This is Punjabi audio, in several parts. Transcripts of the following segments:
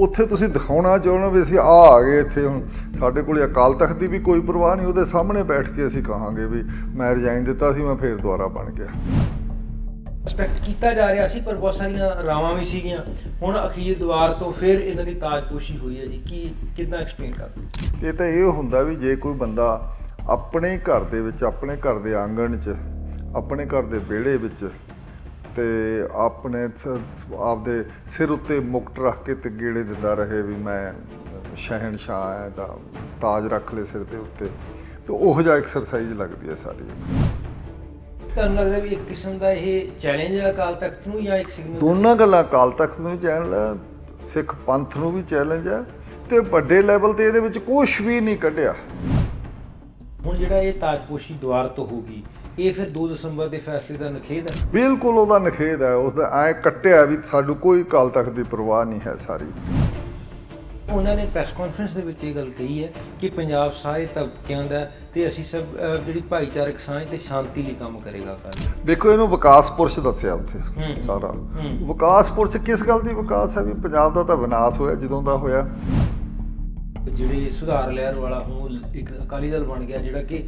ਉੱਥੇ ਤੁਸੀਂ ਦਿਖਾਉਣਾ ਚਾਹਣਾ ਵੀ ਅਸੀਂ ਆ ਆ ਗਏ ਇੱਥੇ ਹੁਣ। ਸਾਡੇ ਕੋਲ ਅਕਾਲ ਤਖਤ ਦੀ ਵੀ ਕੋਈ ਪਰਵਾਹ ਨਹੀਂ ਉਹਦੇ ਸਾਹਮਣੇ ਬੈਠ ਕੇ ਅਸੀਂ ਕਹਾਂਗੇ ਵੀ ਮੈਂ ਰਿਜ਼ਾਈਨ ਦਿੱਤਾ ਸੀ ਮੈਂ ਫੇਰ ਦੁਬਾਰਾ ਬਣ ਗਿਆ। ਐਕਸਪੈਕਟ ਕੀਤਾ ਜਾ ਰਿਹਾ ਸੀ ਪਰ ਬਹੁਤ ਸਾਰੀਆਂ ਰਾਵਾਂ ਵੀ ਸੀਗੀਆਂ। ਹੁਣ ਅਖੀਰ ਦੁਆਰ ਤੋਂ ਫਿਰ ਇਹਨਾਂ ਦੀ ਤਾਜਪੋਸ਼ੀ ਹੋਈ ਹੈ ਜੀ। ਕੀ ਕਿੱਦਾਂ ਐਕਸਪਲੇਨ ਕਰਦੇ ਇਹ ਤਾਂ ਇਹ ਹੁੰਦਾ ਵੀ ਜੇ ਕੋਈ ਬੰਦਾ ਆਪਣੇ ਘਰ ਦੇ ਵਿੱਚ ਆਪਣੇ ਘਰ ਦੇ ਆਂਗਣ 'ਚ ਆਪਣੇ ਘਰ ਦੇ ਵਿਹੜੇ ਵਿੱਚ ਤੇ ਆਪਣੇ ਆਪਦੇ ਸਿਰ ਉੱਤੇ ਮੁਕਟ ਰੱਖ ਕੇ ਤੇ ਗੇੜੇ ਦਿੰਦਾ ਰਹੇ ਵੀ ਮੈਂ ਸ਼ਹਿਨशाह ਹੈ ਤਾਂ ਤਾਜ ਰੱਖ ਲੈ ਸਿਰ ਦੇ ਉੱਤੇ। ਤੇ ਉਹੋ ਜਿਹਾ ਐਕਸਰਸਾਈਜ਼ ਲੱਗਦੀ ਹੈ ਸਾਰੀ। ਤੁਹਾਨੂੰ ਲੱਗਦਾ ਵੀ ਇੱਕ ਕਿਸਮ ਦਾ ਇਹ ਚੈਲੰਜ ਹੈ ਅਕਾਲ ਤਖਤ ਨੂੰ ਜਾਂ ਇੱਕ ਸਿਗਨਲ ਦੋਨਾਂ ਗੱਲਾਂ ਅਕਾਲ ਤਖਤ ਨੂੰ ਵੀ ਚੈਲੰਜ ਹੈ ਸਿੱਖ ਪੰਥ ਨੂੰ ਵੀ ਚੈਲੰਜ ਹੈ ਤੇ ਵੱਡੇ ਲੈਵਲ ਤੇ ਇਹਦੇ ਵਿੱਚ ਕੁਝ ਵੀ ਨਹੀਂ ਕੱਢਿਆ। ਹੁਣ ਜਿਹੜਾ ਇਹ ਤਾਜਪੋਸ਼ੀ ਦੁਆਰ ਤੋਂ ਹੋਗੀ ਇਹ ਫਿਰ 2 ਦਸੰਬਰ ਦੇ ਫੈਸਲੇ ਦਾ ਨਖੇਧ ਹੈ। ਬਿਲਕੁਲ ਉਹਦਾ ਨਖੇਦ ਹੈ। ਉਸ ਦਾ ਐ ਕੱਟਿਆ ਵੀ ਸਾਨੂੰ ਕੋਈ ਕਾਲ ਤੱਕ ਦੀ ਪਰਵਾਹ ਨਹੀਂ ਹੈ ਸਾਰੀ। ਉਹਨਾਂ ਨੇ ਪ੍ਰੈਸ ਕਾਨਫਰੰਸ ਦੇ ਵਿੱਚ ਇਹ ਗੱਲ ਕਹੀ ਹੈ ਕਿ ਪੰਜਾਬ ਸਾਰੇ ਤਬਕਿਆਂ ਦਾ ਤੇ ਅਸੀਂ ਸਭ ਜਿਹੜੀ ਭਾਈਚਾਰਕ ਸਾਂਝ ਤੇ ਸ਼ਾਂਤੀ ਲਈ ਕੰਮ ਕਰੇਗਾ ਕੱਲ ਦੇਖੋ ਇਹਨੂੰ ਵਿਕਾਸ ਪੁਰਸ਼ ਦੱਸਿਆ ਉੱਥੇ। ਸਾਰਾ। ਵਿਕਾਸ ਪੁਰਸ਼ ਕਿਸ ਗੱਲ ਦੀ ਵਿਕਾਸ ਹੈ ਵੀ ਪੰਜਾਬ ਦਾ ਤਾਂ ਵਿਨਾਸ਼ ਹੋਇਆ ਜਦੋਂ ਦਾ ਹੋਇਆ। ਜਿਹੜੇ ਸੁਧਾਰ ਲਹਿਰ ਵਾਲਾ ਹੁਣ ਇੱਕ ਅਕਾਲੀ ਦਲ ਬਣ ਗਿਆ ਜਿਹੜਾ ਕਿ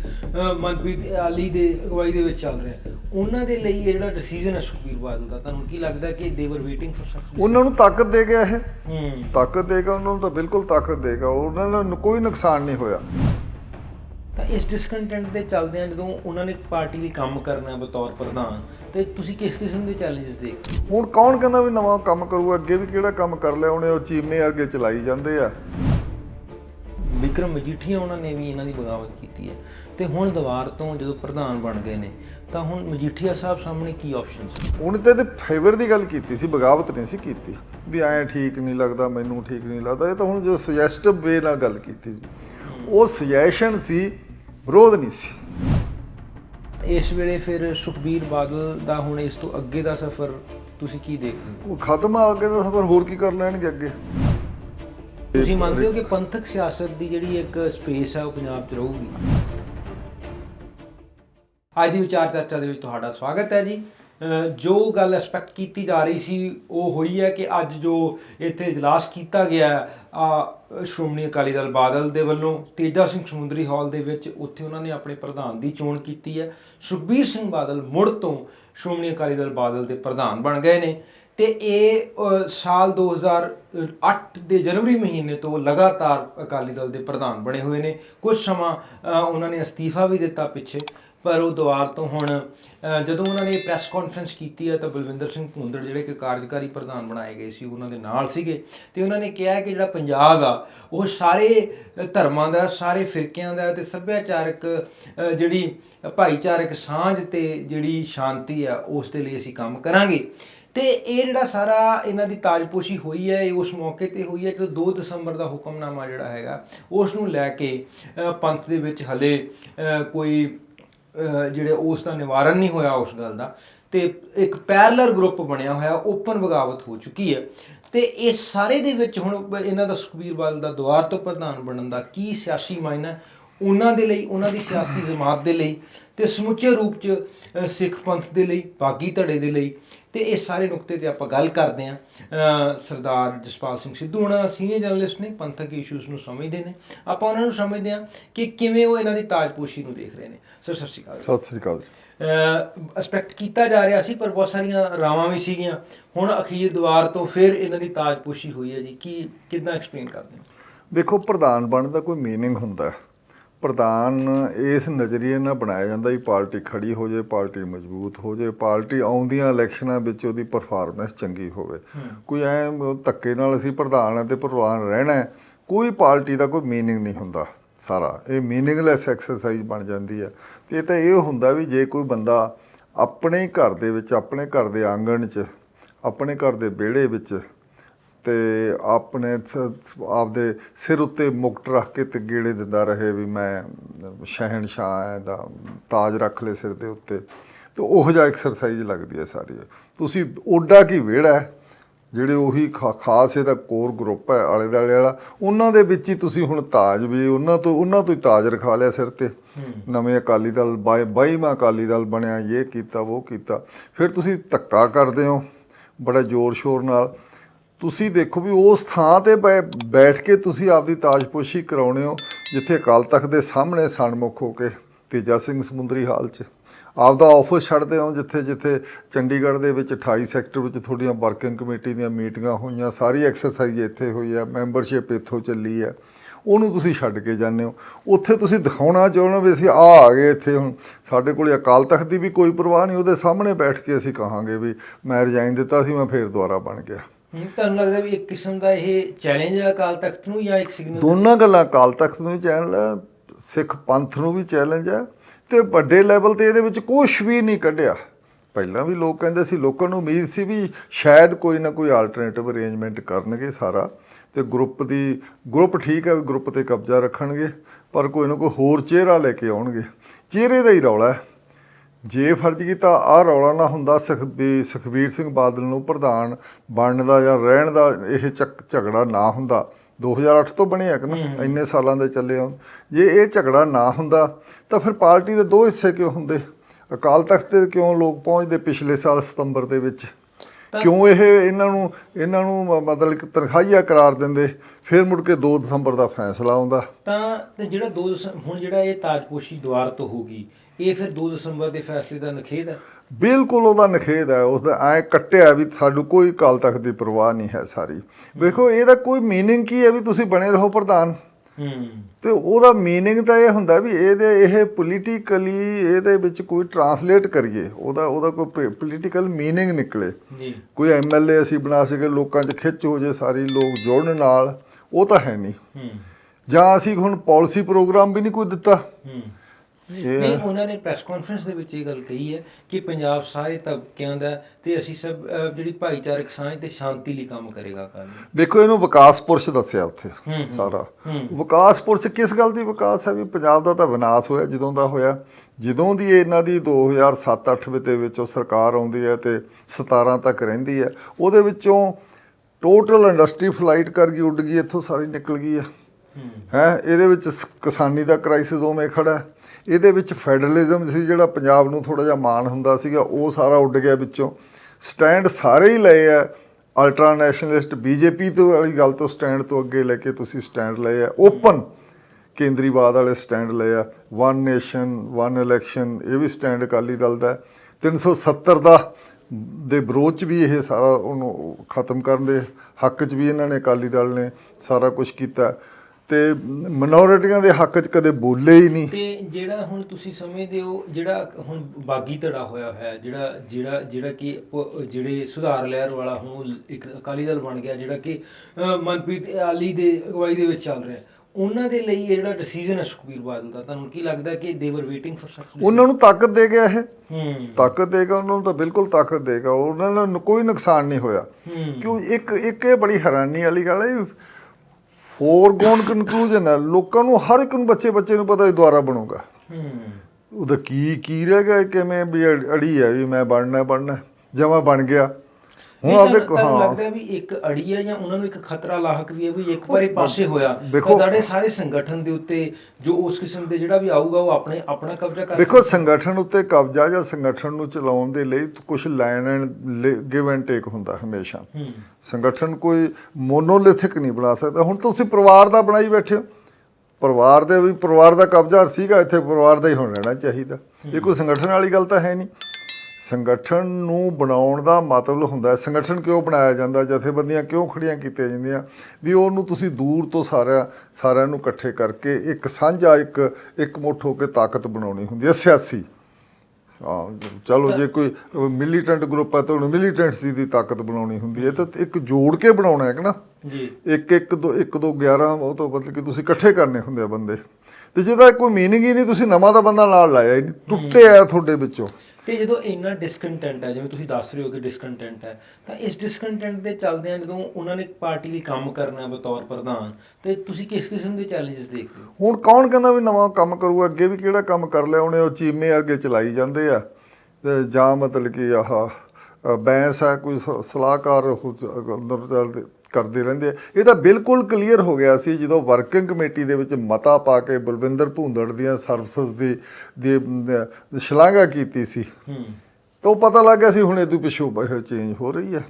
ਮਨਪ੍ਰੀਤ ਆਲੀ ਦੇ ਅਗਵਾਈ ਦੇ ਵਿੱਚ ਚੱਲ ਰਿਹਾ। ਉਹਨਾਂ ਦੇ ਲਈ ਇਹ ਜਿਹੜਾ ਡਿਸੀਜਨ ਹੈ ਸੁਖਬੀਰ ਬਾਦਲ ਦਾ। ਤੁਹਾਨੂੰ ਕੀ ਲੱਗਦਾ ਕਿ ਦੇ ਵਰ ਵੇਟਿੰਗ ਫॉर ਸਮਥਿੰਗ ਉਹਨਾਂ ਨੂੰ ਤਾਕਤ ਦੇ ਗਿਆ ਇਹ। ਹੂੰ। ਤਾਕਤ ਦੇਗਾ ਉਹਨਾਂ ਨੂੰ ਤਾਂ ਬਿਲਕੁਲ ਤਾਕਤ ਦੇਗਾ। ਉਹਨਾਂ ਨੂੰ ਕੋਈ ਨੁਕਸਾਨ ਨਹੀਂ ਹੋਇਆ। ਤਾਂ ਇਸ ਡਿਸਕੰਟੈਂਟ ਦੇ ਚੱਲਦਿਆਂ ਜਦੋਂ ਉਹਨਾਂ ਨੇ ਪਾਰਟੀ ਲਈ ਕੰਮ ਕਰਨਾ ਬਤੌਰ ਪ੍ਰਧਾਨ ਤੇ ਤੁਸੀਂ ਕਿਸ ਕਿਸਮ ਦੇ ਚੈਲੰਜਸ ਦੇਖਦੇ ਹੋ? ਹੁਣ ਕੌਣ ਕਹਿੰਦਾ ਵੀ ਨਵਾਂ ਕੰਮ ਕਰੂਗਾ? ਅੱਗੇ ਵੀ ਕਿਹੜਾ ਕੰਮ ਕਰ ਲਿਆ? ਉਹਨੇ ਉਹ ਚੀਮੇ ਅੱਗੇ ਚਲਾਈ ਜਾਂਦੇ ਆ। ਵਿਕਰਮ ਮਜੀਠੀਆ ਉਹਨਾਂ ਨੇ ਵੀ ਇਹਨਾਂ ਦੀ ਬਗਾਵਤ ਕੀਤੀ ਹੈ। ਤੇ ਹੁਣ ਦੀਵਾਰ ਤੋਂ ਜਦੋਂ ਪ੍ਰਧਾਨ ਬਣ ਗਏ ਨੇ ਤਾਂ ਹੁਣ ਮਜੀਠੀਆ ਸਾਹਿਬ ਸਾਹਮਣੇ ਕੀ ਆਪਸ਼ਨਸ ਉਹਨੇ ਤਾਂ ਇਹਦੇ ਫੇਵਰ ਦੀ ਗੱਲ ਕੀਤੀ ਸੀ ਬਗਾਵਤ ਨਹੀਂ ਸੀ ਕੀਤੀ। ਵੀ ਐਂ ਠੀਕ ਨਹੀਂ ਲੱਗਦਾ ਮੈਨੂੰ ਠੀਕ ਨਹੀਂ ਲੱਗਦਾ। ਇਹ ਤਾਂ ਹੁਣ ਜੋ ਸੁਜੈਸਟਿਵ ਵੇ ਨਾਲ ਗੱਲ ਕੀਤੀ ਸੀ। ਉਹ ਸੁਜੈਸ਼ਨ ਸੀ ਵਿਰੋਧ ਨਹੀਂ ਸੀ। ਇਸ ਵੇਲੇ ਫਿਰ ਸੁਖਬੀਰ ਬਾਦਲ ਦਾ ਹੁਣ ਇਸ ਤੋਂ ਅੱਗੇ ਦਾ ਸਫ਼ਰ ਤੁਸੀਂ ਕੀ ਦੇਖਦੇ ਹੋ? ਉਹ ਖਤਮ ਆ ਅੱਗੇ ਦਾ ਸਫ਼ਰ ਹੋਰ ਕੀ ਕਰ ਲੈਣਗੇ ਅੱਗੇ? ਤੁਸੀਂ ਮੰਨਦੇ ਹੋ ਕਿ ਪੰਥਕ ਸਿਆਸਤ ਦੀ ਜਿਹੜੀ ਇੱਕ ਸਪੇਸ ਹੈ ਉਹ ਪੰਜਾਬ 'ਚ ਰਹੂਗੀ? ਅੱਜ ਦੀ ਵਿਚਾਰ ਚਰਚਾ ਦੇ ਵਿੱਚ ਤੁਹਾਡਾ ਸਵਾਗਤ ਹੈ ਜੀ। ਜੋ ਗੱਲ ਐਕਸਪੈਕਟ ਕੀਤੀ ਜਾ ਰਹੀ ਸੀ, ਉਹ ਹੋਈ ਹੈ ਕਿ ਅੱਜ ਜੋ ਇੱਥੇ ਇਜਲਾਸ ਕੀਤਾ ਗਿਆ, ਆ, ਸ਼੍ਰੋਮਣੀ ਅਕਾਲੀ ਦਲ ਬਾਦਲ ਦੇ ਵੱਲੋਂ, ਤੇਜਾ ਸਿੰਘ ਸਮੁੰਦਰੀ ਹਾਲ ਦੇ ਵਿੱਚ ਉੱਥੇ ਉਹਨਾਂ ਨੇ ਆਪਣੇ ਪ੍ਰਧਾਨ ਦੀ ਚੋਣ ਕੀਤੀ ਹੈ। ਸੁਖਬੀਰ ਸਿੰਘ ਬਾਦਲ ਮੁੜ ਤੋਂ ਸ਼੍ਰੋਮਣੀ ਅਕਾਲੀ ਦਲ ਬਾਦਲ ਦੇ ਪ੍ਰਧਾਨ ਬਣ ਗਏ ਨੇ। ਤੇ ਇਹ ਅ, ਸਾਲ 2008 ਦੇ ਜਨਵਰੀ ਮਹੀਨੇ ਤੋਂ ਲਗਾਤਾਰ ਅਕਾਲੀ ਦਲ ਦੇ ਪ੍ਰਧਾਨ ਬਣੇ ਹੋਏ ਨੇ। ਕੁਝ ਸਮਾਂ ਉਹਨਾਂ ਨੇ ਅਸਤੀਫਾ ਵੀ ਦਿੱਤਾ ਪਿੱਛੇ ਪਰ ਉਹ ਦੁਆਰ ਤੋਂ ਹੁਣ ਜਦੋਂ ਉਹਨਾਂ ਨੇ ਪ੍ਰੈਸ ਕਾਨਫਰੰਸ ਕੀਤੀ ਹੈ ਤਾਂ ਬਲਵਿੰਦਰ ਸਿੰਘ ਭੂੰਦੜ ਜਿਹੜੇ ਕਿ ਕਾਰਜਕਾਰੀ ਪ੍ਰਧਾਨ ਬਣਾਏ ਗਏ ਸੀ ਉਹਨਾਂ ਦੇ ਨਾਲ ਸੀਗੇ। ਤੇ ਉਹਨਾਂ ਨੇ ਕਿਹਾ ਕਿ ਜਿਹੜਾ ਪੰਜਾਬ ਆ ਉਹ ਸਾਰੇ ਧਰਮਾਂ ਦਾ ਸਾਰੇ ਫਿਰਕਿਆਂ ਦਾ ਤੇ ਸੱਭਿਆਚਾਰਕ ਜਿਹੜੀ ਭਾਈਚਾਰਕ ਸਾਂਝ ਤੇ ਜਿਹੜੀ ਸ਼ਾਂਤੀ ਆ ਉਸ ਦੇ ਲਈ ਅਸੀਂ ਕੰਮ ਕਰਾਂਗੇ। ਤੇ ਇਹ ਜਿਹੜਾ ਸਾਰਾ ਇਹਨਾਂ ਦੀ ਤਾਜਪੋਸ਼ੀ ਹੋਈ ਹੈ, ਇਹ ਉਸ ਮੌਕੇ ਤੇ ਹੋਈ ਹੈ ਜਦੋਂ 2 ਦਸੰਬਰ ਦਾ ਹੁਕਮਨਾਮਾ ਜਿਹੜਾ ਹੈਗਾ, ਉਸ ਨੂੰ ਲੈ ਕੇ ਪੰਥ ਦੇ ਵਿੱਚ ਹਲੇ ਕੋਈ ਜਿਹੜੇ ਉਸ ਦਾ ਨਿਵਾਰਨ ਨਹੀਂ ਹੋਇਆ ਉਸ ਗੱਲ ਦਾ, ਤੇ ਇੱਕ ਪੈਰਲਰ ਗਰੁੱਪ ਬਣਿਆ ਹੋਇਆ ਓਪਨ ਬਗਾਵਤ ਹੋ ਚੁੱਕੀ ਹੈ। ਤੇ ਇਹ ਸਾਰੇ ਦੇ ਵਿੱਚ ਹੁਣ ਇਹਨਾਂ ਦਾ ਸੁਖਬੀਰ ਬਾਦਲ ਦਾ ਦੁਆਰ ਤੋਂ ਪ੍ਰਧਾਨ ਬਣਨ ਦਾ ਕੀ ਸਿਆਸੀ ਮਾਇਨਾ ਉਹਨਾਂ ਦੇ ਲਈ ਉਹਨਾਂ ਦੀ ਸਿਆਸੀ ਜਮਾਤ ਦੇ ਲਈ ਤੇ ਸਮੁੱਚੇ ਰੂਪ 'ਚ ਸਿੱਖ ਪੰਥ ਦੇ ਲਈ ਬਾਗੀ ਧੜੇ ਦੇ ਲਈ ਤੇ ਇਹ ਸਾਰੇ ਨੁਕਤੇ ਤੇ ਆਪਾਂ ਗੱਲ ਕਰਦੇ ਆ ਸਰਦਾਰ ਜਸਪਾਲ ਸਿੰਘ ਸਿੱਧੂ ਉਹਨਾਂ ਦਾ ਸੀਨੀਅਰ ਜਰਨਲਿਸਟ ਨੇ ਪੰਥਕ ਇਸ਼ੂਜ਼ ਨੂੰ ਸਮਝਦੇ ਨੇ। ਆਪਾਂ ਉਹਨਾਂ ਨੂੰ ਸਮਝਦੇ ਆ ਕਿ ਕਿਵੇਂ ਉਹ ਇਹਨਾਂ ਦੀ ਤਾਜਪੋਸ਼ੀ ਨੂੰ ਦੇਖ ਰਹੇ ਨੇ। ਸਰ ਸਤਿ ਸ਼੍ਰੀ ਅਕਾਲ ਸਤਿ ਸ਼੍ਰੀ ਅਕਾਲ ਐਕਸਪੈਕਟ ਕੀਤਾ ਜਾ ਰਿਹਾ ਸੀ ਪਰ ਬਹੁਤ ਸਾਰੀਆਂ ਰਾਵਾਂ ਵੀ ਸੀਗੀਆਂ। ਹੁਣ ਅਖੀਰ ਦਵਾਰ ਤੋਂ ਫਿਰ ਇਹਨਾਂ ਦੀ ਤਾਜਪੋਸ਼ੀ ਹੋਈ ਹੈ ਜੀ। ਕੀ ਕਿਦਾਂ ਐਕਸਪਲੇਨ ਕਰਦੇ ਹੋ? ਵੇਖੋ ਪ੍ਰਧਾਨ ਬਣਨ ਦਾ ਕੋਈ ਮੀਨਿੰਗ ਹੁੰਦਾ ਹੈ। ਪ੍ਰਧਾਨ ਇਸ ਨਜ਼ਰੀਏ ਨਾਲ ਬਣਾਇਆ ਜਾਂਦਾ ਵੀ ਪਾਰਟੀ ਖੜੀ ਹੋ ਜਾਏ ਪਾਰਟੀ ਮਜ਼ਬੂਤ ਹੋ ਜਾਏ ਪਾਰਟੀ ਆਉਂਦੀਆਂ ਇਲੈਕਸ਼ਨਾਂ ਵਿੱਚ ਉਹਦੀ ਪਰਫਾਰਮੈਂਸ ਚੰਗੀ ਹੋਵੇ ਕੋਈ ਐ ਧੱਕੇ ਨਾਲ ਅਸੀਂ ਪ੍ਰਧਾਨ ਹੈ ਤੇ ਪ੍ਰਧਾਨ ਰਹਿਣਾ ਹੈ, ਕੋਈ ਪਾਰਟੀ ਦਾ ਕੋਈ मीनिंग ਨਹੀਂ ਹੁੰਦਾ ਸਾਰਾ ਇਹ ਮੀਨਿੰਗਲੈਸ ਐਕਸਰਸਾਈਜ਼ ਬਣ ਜਾਂਦੀ ਹੈ ਤੇ ਇਹ ਤਾਂ ਇਹ ਹੁੰਦਾ ਵੀ ਜੇ ਕੋਈ ਬੰਦਾ ਆਪਣੇ ਘਰ ਦੇ ਵਿੱਚ ਆਪਣੇ ਘਰ ਦੇ ਆਂਗਣ 'ਚ ਆਪਣੇ ਘਰ ਦੇ ਵਿਹੜੇ ਵਿੱਚ ਤੇ ਆਪਣੇ ਆਪਦੇ ਸਿਰ ਉੱਤੇ ਮੁਕਟ ਰੱਖ ਕੇ ਤੇ ਗੇੜੇ ਦਿੰਦਾ ਰਹੇ ਵੀ ਮੈਂ ਸ਼ਹਿਨशाह ਹੈ ਦਾ ਤਾਜ ਰੱਖ ਲੈ ਸਿਰ ਦੇ ਉੱਤੇ। ਤੇ ਉਹੋ ਜਿਹਾ ਐਕਸਰਸਾਈਜ਼ ਲੱਗਦੀ ਹੈ ਸਾਰੀ। ਤੁਸੀਂ ਓਡਾ ਕੀ ਵਿਹੜਾ ਜਿਹੜੇ ਉਹੀ ਖਾਸ ਇਹਦਾ ਕੋਰ ਗਰੁੱਪ ਹੈ ਆਲੇ ਦਾਲੇ ਵਾਲਾ। ਉਹਨਾਂ ਦੇ ਵਿੱਚ ਹੀ ਤੁਸੀਂ ਹੁਣ ਤਾਜ ਵੀ ਉਹਨਾਂ ਤੋਂ ਉਹਨਾਂ ਤੋਂ ਹੀ ਤਾਜ ਰਖਾ ਲਿਆ ਸਿਰ ਤੇ। ਨਵੇਂ ਅਕਾਲੀ ਦਲ ਬਾਈ ਬਾਈਵਾਂ ਅਕਾਲੀ ਦਲ ਬਣਿਆ ਇਹ ਕੀਤਾ ਉਹ ਕੀਤਾ। ਫਿਰ ਤੁਸੀਂ ਧੱਕਾ ਕਰਦੇ ਹੋ ਬੜਾ ਜ਼ੋਰ ਸ਼ੋਰ ਨਾਲ। ਤੁਸੀਂ ਦੇਖੋ ਵੀ ਉਸ ਥਾਂ ਤੇ ਬੈ- ਬੈਠ ਕੇ ਤੁਸੀਂ ਆਪਦੀ ਤਾਜਪੋਸ਼ੀ ਕਰਾਉਣੇ ਹੋ, ਜਿੱਥੇ ਅਕਾਲ ਤਖਤ ਦੇ ਸਾਹਮਣੇ ਸਨਮੁਖ ਹੋ ਕੇ ਤੇਜਾ ਸਿੰਘ ਸਮੁੰਦਰੀ ਹਾਲ 'ਚ। ਆਪਦਾ ਆਫਿਸ ਛੱਡਦੇ ਹੋ ਜਿੱਥੇ ਜਿੱਥੇ ਚੰਡੀਗੜ੍ਹ ਦੇ ਵਿੱਚ 28 ਸੈਕਟਰ ਵਿੱਚ ਤੁਹਾਡੀਆਂ ਵਰਕਿੰਗ ਕਮੇਟੀ ਦੀਆਂ ਮੀਟਿੰਗਾਂ ਹੋਈਆਂ, ਸਾਰੀ ਐਕਸਰਸਾਈਜ਼ ਇੱਥੇ ਹੋਈ ਹੈ ਮੈਂਬਰਸ਼ਿਪ ਇੱਥੋਂ ਚੱਲੀ ਹੈ। ਉਹਨੂੰ ਤੁਸੀਂ ਛੱਡ ਕੇ ਜਾਂਦੇ ਹੋ। ਉੱਥੇ ਤੁਸੀਂ ਦਿਖਾਉਣਾ ਚਾਹੁੰਦੇ ਹੋ ਵੀ ਅਸੀਂ ਆ ਆ ਗਏ ਇੱਥੇ ਹੁਣ। ਸਾਡੇ ਕੋਲ ਅਕਾਲ ਤਖਤ ਦੀ ਵੀ ਕੋਈ ਪਰਵਾਹ ਨਹੀਂ, ਉਹਦੇ ਸਾਹਮਣੇ ਬੈਠ ਕੇ ਅਸੀਂ ਕਹਾਂਗੇ ਵੀ ਮੈਂ ਰਿਜ਼ਾਈਨ ਦਿੱਤਾ ਸੀ, ਮੈਂ ਫੇਰ ਦੁਬਾਰਾ ਬਣ ਗਿਆ। ਹੁਣ ਤੁਹਾਨੂੰ ਲੱਗਦਾ ਵੀ ਇੱਕ ਕਿਸਮ ਦਾ ਇਹ ਚੈਲੰਜ ਹੈ ਅਕਾਲ ਤਖਤ ਨੂੰ ਜਾਂ ਇੱਕ ਸਿਗਨਲ ਦੋਨਾਂ ਗੱਲਾਂ ਅਕਾਲ ਤਖਤ ਨੂੰ ਵੀ ਚੈਲੰਜ ਹੈ ਸਿੱਖ ਪੰਥ ਨੂੰ ਵੀ ਚੈਲੰਜ ਹੈ ਤੇ ਵੱਡੇ ਲੈਵਲ ਤੇ ਇਹਦੇ ਵਿੱਚ ਕੁਝ ਵੀ ਨਹੀਂ ਕੱਢਿਆ। ਪਹਿਲਾਂ ਵੀ ਲੋਕ ਕਹਿੰਦੇ ਸੀ, ਲੋਕਾਂ ਨੂੰ ਉਮੀਦ ਸੀ ਵੀ ਸ਼ਾਇਦ ਕੋਈ ਨਾ ਕੋਈ ਆਲਟਰਨੇਟਿਵ ਅਰੇਂਜਮੈਂਟ ਕਰਨਗੇ ਸਾਰਾ, ਤੇ ਗਰੁੱਪ ਦੀ ਗਰੁੱਪ ਠੀਕ ਹੈ ਵੀ ਗਰੁੱਪ ਤੇ ਕਬਜ਼ਾ ਰੱਖਣਗੇ, ਪਰ ਕੋਈ ਨਾ ਕੋਈ ਹੋਰ ਚਿਹਰਾ ਲੈ ਕੇ ਆਉਣਗੇ। ਚਿਹਰੇ ਦਾ ਹੀ ਰੌਲਾ ਹੈ। ਜੇ ਫਰਜ਼ ਕੀਤਾ ਆਹ ਰੌਲਾ ਨਾ ਹੁੰਦਾ ਸੁਖਬੀਰ ਸਿੰਘ ਬਾਦਲ ਨੂੰ ਪ੍ਰਧਾਨ ਬਣਨ ਦਾ ਜਾਂ ਰਹਿਣ ਦਾ ਇਹ ਚੱਕ ਝਗੜਾ ਨਾ ਹੁੰਦਾ। 2008 ਤੋਂ ਬਣਿਆ ਕਿ ਨਾ ਇੰਨੇ ਸਾਲਾਂ ਦੇ ਚੱਲੇ ਆ ਜੇ ਇਹ ਝਗੜਾ ਨਾ ਹੁੰਦਾ ਤਾਂ ਫਿਰ ਪਾਰਟੀ ਦੇ ਦੋ ਹਿੱਸੇ ਕਿਉਂ ਹੁੰਦੇ? ਅਕਾਲ ਤਖਤ ਤੇ ਕਿਉਂ ਲੋਕ ਪਹੁੰਚਦੇ ਪਿਛਲੇ ਸਾਲ ਸਤੰਬਰ ਦੇ ਵਿੱਚ? ਕਿਉਂ ਇਹ ਇਹਨਾਂ ਨੂੰ ਇਹਨਾਂ ਨੂੰ ਮਤਲਬ ਤਨਖਾਹੀਆ ਕਰਾਰ ਦਿੰਦੇ? ਫਿਰ ਮੁੜ ਕੇ 2 ਦਸੰਬਰ ਦਾ ਫੈਸਲਾ ਆਉਂਦਾ। ਤਾਂ ਤੇ ਜਿਹੜਾ 2 ਹੁਣ ਜਿਹੜਾ ਇਹ ਤਾਜਪੋਸ਼ੀ ਦੁਆਰ ਤੋਂ ਹੋਗੀ ਇਹ ਫਿਰ 2 ਦਸੰਬਰ ਦੇ ਫੈਸਲੇ ਦਾ ਨਖੇਧ ਹੈ। ਬਿਲਕੁਲ ਉਹਦਾ ਨਖੇਧ ਹੈ। ਉਸ ਦਾ ਐ ਕੱਟਿਆ ਵੀ ਸਾਨੂੰ ਕੋਈ ਕਾਲ ਤੱਕ ਦੀ ਪਰਵਾਹ ਨਹੀਂ ਹੈ ਸਾਰੀ। ਵੇਖੋ ਇਹਦਾ ਕੋਈ ਮੀਨਿੰਗ ਕੀ ਹੈ ਵੀ ਤੁਸੀਂ ਬਣੇ ਰਹੋ ਪ੍ਰਧਾਨ? ਤੇ ਉਹਦਾ ਮੀਨਿੰਗ ਤਾਂ ਇਹ ਹੁੰਦਾ ਵੀ ਇਹਦੇ ਇਹ ਪੋਲੀਟੀਕਲੀ ਇਹਦੇ ਵਿੱਚ ਕੋਈ ਟਰਾਂਸਲੇਟ ਕਰੀਏ। ਉਹਦਾ ਉਹਦਾ ਕੋਈ ਪੋਲੀਟੀਕਲ ਮੀਨਿੰਗ ਨਿਕਲੇ। ਜੀ। ਕੋਈ ਐਮਐਲਏ ਅਸੀਂ ਬਣਾ ਸਕੇ ਲੋਕਾਂ 'ਚ ਖਿੱਚ ਹੋ ਜੇ ਸਾਰੀ ਲੋਕ ਜੋੜਨ ਨਾਲ ਉਹ ਤਾਂ ਹੈ ਨਹੀਂ। ਜਾਂ ਅਸੀਂ ਹੁਣ ਪਾਲਿਸੀ ਪ੍ਰੋਗਰਾਮ ਵੀ ਨਹੀਂ ਕੋਈ ਦਿੱਤਾ। ਨਹੀਂ ਉਹਨਾਂ ਨੇ ਪ੍ਰੈਸ ਕਾਨਫਰੰਸ ਦੇ ਵਿੱਚ ਇਹ ਗੱਲ ਕਹੀ ਹੈ ਕਿ ਪੰਜਾਬ ਸਾਰੇ ਤਬਕਿਆਂ ਦਾ ਤੇ ਅਸੀਂ ਸਭ ਜਿਹੜੀ ਭਾਈਚਾਰਕ ਸਾਂਝ ਤੇ ਸ਼ਾਂਤੀ ਲਈ ਕੰਮ ਕਰੇਗਾ ਕੱਲ ਵੇਖੋ ਇਹਨੂੰ ਵਿਕਾਸ ਪੁਰਸ਼ ਦੱਸਿਆ ਉੱਥੇ ਸਾਰਾ। ਵਿਕਾਸ ਪੁਰਸ਼ ਕਿਸ ਗੱਲ ਦੀ ਵਿਕਾਸ ਹੈ ਵੀ ਪੰਜਾਬ ਦਾ ਤਾਂ ਵਿਨਾਸ਼ ਹੋਇਆ ਜਦੋਂ ਦਾ ਹੋਇਆ। ਜਦੋਂ ਦੀ ਇਹਨਾਂ ਦੀ 2007-8 ਦੇ ਵਿੱਚ ਉਹ ਸਰਕਾਰ ਆਉਂਦੀ ਹੈ ਤੇ 17 ਤੱਕ ਰਹਿੰਦੀ ਹੈ ਉਹਦੇ ਵਿੱਚੋਂ ਟੋਟਲ ਇੰਡਸਟਰੀ ਫਲਾਈਟ ਕਰ ਗਈ ਉੱਡ ਗਈ ਇੱਥੋਂ ਸਾਰੀ ਨਿਕਲ ਗਈ ਹੈ। ਹੂੰ। ਇਹਦੇ ਵਿੱਚ ਕਿਸਾਨੀ ਦਾ ਕ੍ਰਾਈਸਿਸ ਉਵੇਂ ਖੜਾ ਹੈ। ਇਹਦੇ ਵਿੱਚ ਫੈਡਰਲਿਜ਼ਮ ਸੀ, ਜਿਹੜਾ ਪੰਜਾਬ ਨੂੰ ਥੋੜਾ ਜਿਹਾ ਮਾਣ ਹੁੰਦਾ ਸੀਗਾ, ਉਹ ਸਾਰਾ ਉੱਡ ਗਿਆ ਵਿੱਚੋਂ। ਸਟੈਂਡ ਸਾਰੇ ਹੀ ਲਏ ਆ। ਅਲਟਰਾ ਨੈਸ਼ਨਲਿਸਟ ਬੀਜੇਪੀ ਤੋਂ ਵਾਲੀ ਗੱਲ ਤੋਂ ਸਟੈਂਡ ਤੋਂ ਅੱਗੇ ਲੈ ਕੇ ਤੁਸੀਂ ਸਟੈਂਡ ਲਏ ਆ। ਓਪਨ ਕੇਂਦਰੀਵਾਦ ਵਾਲੇ ਸਟੈਂਡ ਲਏ ਆ। ਵਨ ਨੇਸ਼ਨ ਵਨ ਇਲੈਕਸ਼ਨ ਇਹ ਵੀ ਸਟੈਂਡ ਅਕਾਲੀ ਦਲ ਦਾ। ਹੈ। 370 ਦਾ ਦੇ ਵਿਰੋਧ ਚ ਵੀ ਇਹ ਸਾਰਾ ਉਹਨੂੰ ਖਤਮ ਕਰਨ ਦੇ ਹੱਕ ਚ ਵੀ ਇਹਨਾਂ ਨੇ ਅਕਾਲੀ ਦਲ ਨੇ ਸਾਰਾ ਕੁਝ ਕੀਤਾ। ਤੇ ਮਿਨੋਰਿਟੀਆਂ ਦੇ ਹੱਕ ਚ ਕਦੇ ਬੋਲੇ ਹੀ ਨਹੀਂ। ਤੇ ਜਿਹੜਾ ਹੁਣ ਤੁਸੀਂ ਸਮਝਦੇ ਹੋ ਜਿਹੜਾ ਹੁਣ ਬਾਗੀ ਧੜਾ ਹੋਇਆ ਹੋਇਆ ਹੈ, ਜਿਹੜਾ ਜਿਹੜਾ ਜਿਹੜਾ ਕਿ ਜਿਹੜੇ ਸੁਧਾਰ ਲਹਿਰ ਵਾਲਾ ਹੁਣ ਇੱਕ ਅਕਾਲੀ ਦਲ ਬਣ ਗਿਆ ਜਿਹੜਾ ਕਿ ਮਨਪ੍ਰੀਤ ਆਲੀ ਦੇ ਅਗਵਾਈ ਦੇ ਵਿੱਚ ਚੱਲ ਰਿਹਾ। ਹੈ। ਉਹਨਾਂ ਦੇ ਲਈ ਇਹ ਜਿਹੜਾ ਡਿਸੀਜਨ ਹੈ ਸੁਖਬੀਰ ਬਾਦਲ ਦਾ ਤੁਹਾਨੂੰ ਕੀ ਲੱਗਦਾ ਕਿ ਦੇ ਵਰ ਵੇਟਿੰਗ ਫॉर ਸਚ ਉਹਨਾਂ ਨੂੰ ਤਾਕਤ ਦੇ ਗਿਆ ਇਹ। ਹੂੰ। ਤਾਕਤ ਦੇਗਾ ਉਹਨਾਂ ਨੂੰ ਤਾਂ ਬਿਲਕੁਲ ਤਾਕਤ ਦੇਗਾ ਉਹਨਾਂ ਨੂੰ ਕੋਈ ਨੁਕਸਾਨ ਨਹੀਂ ਹੋਇਆ। ਹੂੰ। ਕਿਉਂ? ਇੱਕ ਇੱਕ ਇਹ ਬੜੀ ਹੈਰਾਨੀ ਵਾਲੀ ਗੱਲ ਹੈ ਫੋਰਗੋਨ ਕਨਕਲੂਜਨ ਹੈ। ਲੋਕਾਂ ਨੂੰ ਹਰ ਇੱਕ ਨੂੰ ਬੱਚੇ ਬੱਚੇ ਨੂੰ ਪਤਾ ਇਹ ਦੁਆਰਾ ਬਣੂਗਾ। ਹੂੰ। ਉਹਦਾ ਕੀ ਕੀ ਰਹਿ ਗਿਆ ਕਿਵੇਂ ਵੀ ਅੜ- ਅੜੀ ਹੈ ਵੀ ਮੈਂ ਬਣਨਾ ਬਣਨਾ। ਜਮਾ ਬਣ ਗਿਆ। ਹੁਣ ਆਪਦੇ ਤੁਹਾਨੂੰ- ਲੱਗਦਾ ਵੀ ਇੱਕ ਅੜੀ ਹੈ ਜਾਂ ਉਹਨਾਂ ਨੂੰ ਇੱਕ ਖਤਰਾ ਲਾਹਕ ਵੀ ਹੈ ਵੀ ਇੱਕ ਵਾਰੀ ਪਾਸੇ ਹੋਇਆ ਤਾਂ ਤੁਹਾਡੇ ਸਾਰੇ ਸੰਗਠਨ ਦੇ ਉੱਤੇ ਜੋ ਉਸ ਕਿਸਮ ਦੇ ਜਿਹੜਾ ਵੀ ਆਊਗਾ ਉਹ ਆਪਣੇ ਆਪਣਾ ਕਬਜ਼ਾ ਕਰ ਵੇਖੋ ਸੰਗਠਨ ਉੱਤੇ ਕਬਜ਼ਾ ਜਾਂ ਸੰਗਠਨ ਨੂੰ ਚਲਾਉਣ ਦੇ ਲਈ ਕੁਝ line and give and take ਹੁੰਦਾ ਹਮੇਸ਼ਾ। ਸੰਗਠਨ ਕੋਈ ਮੋਨੋਲਿਥਿਕ ਨਹੀਂ ਬਣਾ ਸਕਦਾ। ਹੁਣ ਤੁਸੀਂ ਪਰਿਵਾਰ ਦਾ ਬਣਾਈ ਬੈਠੇ ਹੋ। ਪਰਿਵਾਰ ਦੇ ਵੀ ਪਰਿਵਾਰ ਦਾ ਕਬਜ਼ਾ ਸੀਗਾ ਇੱਥੇ ਪਰਿਵਾਰ ਦਾ ਹੀ ਹੁਣ ਰਹਿਣਾ ਚਾਹੀਦਾ। ਇਹ ਕੋਈ ਸੰਗਠਨ ਵਾਲੀ ਗੱਲ ਤਾਂ ਹੈ ਨਹੀਂ। ਸੰਗਠਨ ਨੂੰ ਬਣਾਉਣ ਦਾ ਮਤਲਬ ਹੁੰਦਾ ਹੈ। ਸੰਗਠਨ ਕਿਉਂ ਬਣਾਇਆ ਜਾਂਦਾ? ਜਥੇਬੰਦੀਆਂ ਕਿਉਂ ਖੜੀਆਂ ਕੀਤੀਆਂ ਜਾਂਦੀਆਂ? ਵੀ ਉਹਨੂੰ ਤੁਸੀਂ ਦੂਰ ਤੋਂ ਸਾਰਿਆਂ ਸਾਰਿਆਂ ਨੂੰ ਇਕੱਠੇ ਕਰਕੇ ਇੱਕ ਸਾਂਝਾ ਇੱਕ ਇੱਕ ਮੁੱਠ ਹੋ ਕੇ ਤਾਕਤ ਬਣਾਉਣੀ ਹੁੰਦੀ ਹੈ ਸਿਆਸੀ। ਚਲੋ ਜੇ ਕੋਈ ਮਿਲੀਟੈਂਟ ਗਰੁੱਪ ਹੈ ਤਾਂ ਉਹਨੂੰ ਮਿਲੀਟੈਂਟਸੀ ਦੀ ਤਾਕਤ ਬਣਾਉਣੀ ਹੁੰਦੀ ਹੈ। ਤਾਂ ਇੱਕ ਜੋੜ ਕੇ ਬਣਾਉਣਾ ਹੈ ਕਿ ਨਾ? ਜੀ। ਇੱਕ ਇੱਕ ਦੋ ਇੱਕ ਦੋ 11 ਉਹ ਤੋਂ ਮਤਲਬ ਕਿ ਤੁਸੀਂ ਇਕੱਠੇ ਕਰਨੇ ਹੁੰਦੇ ਆ ਬੰਦੇ। ਤੇ ਜਿਹਦਾ ਕੋਈ ਮੀਨਿੰਗ ਹੀ ਨਹੀਂ ਤੁਸੀਂ ਨਵਾਂ ਦਾ ਬੰਦਾ ਨਾਲ ਲਾਇਆ ਟੁੱਟੇ ਆ ਤੁਹਾਡੇ ਵਿੱਚੋਂ। ਤੇ ਜਦੋਂ ਇੰਨਾ ਡਿਸਕੰਟੈਂਟ ਹੈ, ਜਿਵੇਂ ਤੁਸੀਂ ਦੱਸ ਰਹੇ ਹੋ ਕਿ ਡਿਸਕੰਟੈਂਟ ਹੈ, ਤਾਂ ਇਸ ਡਿਸਕੰਟੈਂਟ ਦੇ ਚੱਲਦਿਆਂ ਜਦੋਂ ਉਹਨਾਂ ਨੇ ਪਾਰਟੀ ਲਈ ਕੰਮ ਕਰਨਾ ਬਤੌਰ ਪ੍ਰਧਾਨ, ਤੇ ਤੁਸੀਂ ਕਿਸ ਕਿਸਮ ਦੇ ਚੈਲੰਜਸ ਦੇਖਦੇ ਹੋ? ਹੁਣ ਕੌਣ ਕਹਿੰਦਾ ਵੀ ਨਵਾਂ ਕੰਮ ਕਰੂਗਾ, ਅੱਗੇ ਵੀ ਕਿਹੜਾ ਕੰਮ ਕਰ ਲਿਆ ਉਹਨੇ, ਉਹ ਚੀਮੇ ਅੱਗੇ ਚਲਾਈ ਜਾਂਦੇ ਆ, ਤੇ ਜਾਂ ਮਤਲਬ ਕਿ ਆਹ ਬੈਂਸ ਆ ਕੋਈ ਸ- ਸਲਾਹਕਾਰ ਅੰਦਰ ਚੱਲਦੇ- ਕਰਦੇ ਰਹਿੰਦੇ ਆ। ਇਹ ਤਾਂ ਬਿਲਕੁਲ ਕਲੀਅਰ ਹੋ ਗਿਆ ਸੀ ਜਦੋਂ ਵਰਕਿੰਗ ਕਮੇਟੀ ਦੇ ਵਿੱਚ ਮਤਾ ਪਾ ਕੇ ਬਲਵਿੰਦਰ ਭੂੰਦੜ ਦੀਆਂ ਸਰਵਿਸਜ਼ ਦੀ ਦੇ ਸ਼ਲਾਘਾ ਕੀਤੀ ਸੀ। ਤਾਂ ਪਤਾ ਲੱਗ ਗਿਆ ਸੀ ਹੁਣ ਇਦੋਂ ਪਿਛੋਂ ਚੇਂਜ ਹੋ ਰਹੀ ਹੈ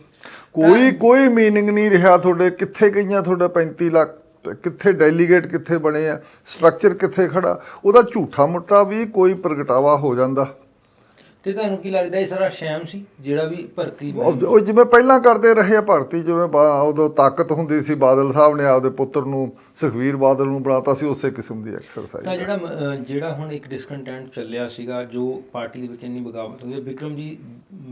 ਕੋਈ ਕੋਈ ਮੀਨਿੰਗ ਨਹੀਂ ਰਿਹਾ ਤੁਹਾਡੇ। ਕਿੱਥੇ ਗਈਆਂ ਤੁਹਾਡਾ 35 ਲੱਖ? ਕਿੱਥੇ ਡੈਲੀਗੇਟ ਕਿੱਥੇ ਬਣੇ ਆ? ਸਟਰਕਚਰ ਕਿੱਥੇ ਖੜਾ? ਉਹਦਾ ਝੂਠਾ ਮੁੱਟਾ ਵੀ ਕੋਈ ਪ੍ਰਗਟਾਵਾ ਹੋ ਜਾਂਦਾ। ਤੇ ਤੁਹਾਨੂੰ ਕੀ ਲੱਗਦਾ ਇਹ ਸਾਰਾ ਸ਼ੈਮ ਸੀ ਜਿਹੜਾ ਵੀ ਭਰਤੀ ਉਹ ਉਹ ਜਿਵੇਂ ਪਹਿਲਾਂ ਕਰਦੇ ਰਹੇ ਆ ਭਰਤੀ ਜਿਵੇਂ ਬਾ- ਉਦੋਂ ਤਾਕਤ ਹੁੰਦੀ ਸੀ ਬਾਦਲ ਸਾਹਿਬ ਨੇ ਆਪਦੇ ਪੁੱਤਰ ਨੂੰ ਸੁਖਵੀਰ ਬਾਦਲ ਨੂੰ ਬਣਾਤਾ ਸੀ ਉਸੇ ਕਿਸਮ ਦੀ ਤਾਂ ਐਕਸਰਸਾਈਜ਼ ਜਿਹੜਾ ਅਹ ਜਿਹੜਾ ਹੁਣ ਇੱਕ ਡਿਸਕੰਟੈਂਟ ਚੱਲਿਆ ਸੀਗਾ ਜੋ ਪਾਰਟੀ ਦੇ ਵਿੱਚ ਇੰਨੀ ਬਗਾਵਤ ਹੋਈ ਹੈ ਵਿਕਰਮ ਜੀ